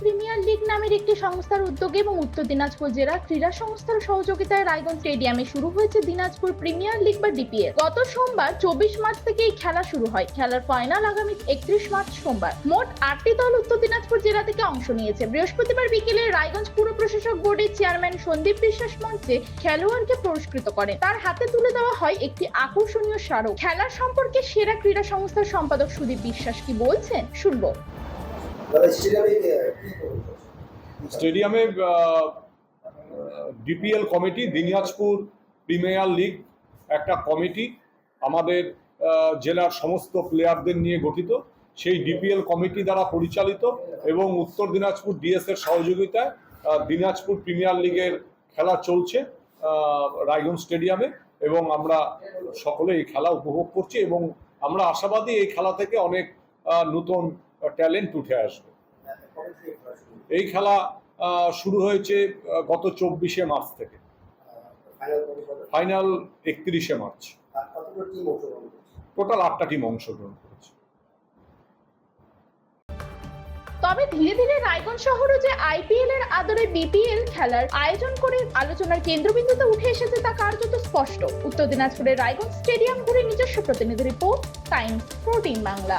Premier league নামের একটি সংস্থার উদ্যোগে এবং উত্তর দিনাজপুর জেলা ক্রীড়া সংস্থার সহযোগিতায় রায়গঞ্জ স্টেডিয়ামে শুরু হয়েছে দিনাজপুর প্রিমিয়ার লিগ বা ডিপিএল। গত সোমবার চব্বিশ মার্চ থেকে এই খেলা শুরু হয়। খেলার ফাইনাল আগামী একত্রিশ মার্চ সোমবার। মোট আটটি দল উত্তর দিনাজপুর জেলা থেকে অংশ নিয়েছে। বৃহস্পতিবার বিকেলে রায়গঞ্জ পুর প্রশাসক বোর্ডের চেয়ারম্যান সন্দীপ বিশ্বাস মঞ্চে খেলোয়াড়কে পুরস্কৃত করেন। তার হাতে তুলে দেওয়া হয় একটি আকর্ষণীয় স্মারক। খেলার সম্পর্কে সেরা ক্রীড়া সংস্থার সম্পাদক সুদীপ বিশ্বাস কি বলছেন? শুনব। স্টেডিয়ামে DPL committee, Dinajpur premier league একটা কমিটি আমাদের জেলার সমস্ত প্লেয়ারদের নিয়ে গঠিত। সেই ডিপিএল কমিটি দ্বারা পরিচালিত এবং উত্তর দিনাজপুর ডিএস এর সহযোগিতায় দিনাজপুর প্রিমিয়ার লিগের খেলা চলছে রায়গঞ্জ স্টেডিয়ামে এবং আমরা সকলে এই খেলা উপভোগ করছি এবং আমরা আশাবাদী এই খেলা থেকে অনেক নতুন ট্যালেন্ট উঠে আসবে? এই খেলা শুরু হয়েছে গত চব্বিশে মার্চ থেকে ফাইনাল একত্রিশে মার্চ? টোটাল আটটা টিম অংশগ্রহণ করেছে তবে ধীরে ধীরে রায়গঞ্জ শহরও যে আইপিএল এর আদরে বিপিএল খেলার আয়োজন করে আলোচনার কেন্দ্রবিন্দুতে উঠে এসেছে তা কার্যত স্পষ্ট উত্তর দিনাজপুরের রায়গঞ্জ স্টেডিয়াম ঘুরে নিজস্ব প্রতিনিধি রিপোর্ট টাইমস প্রোটিন বাংলা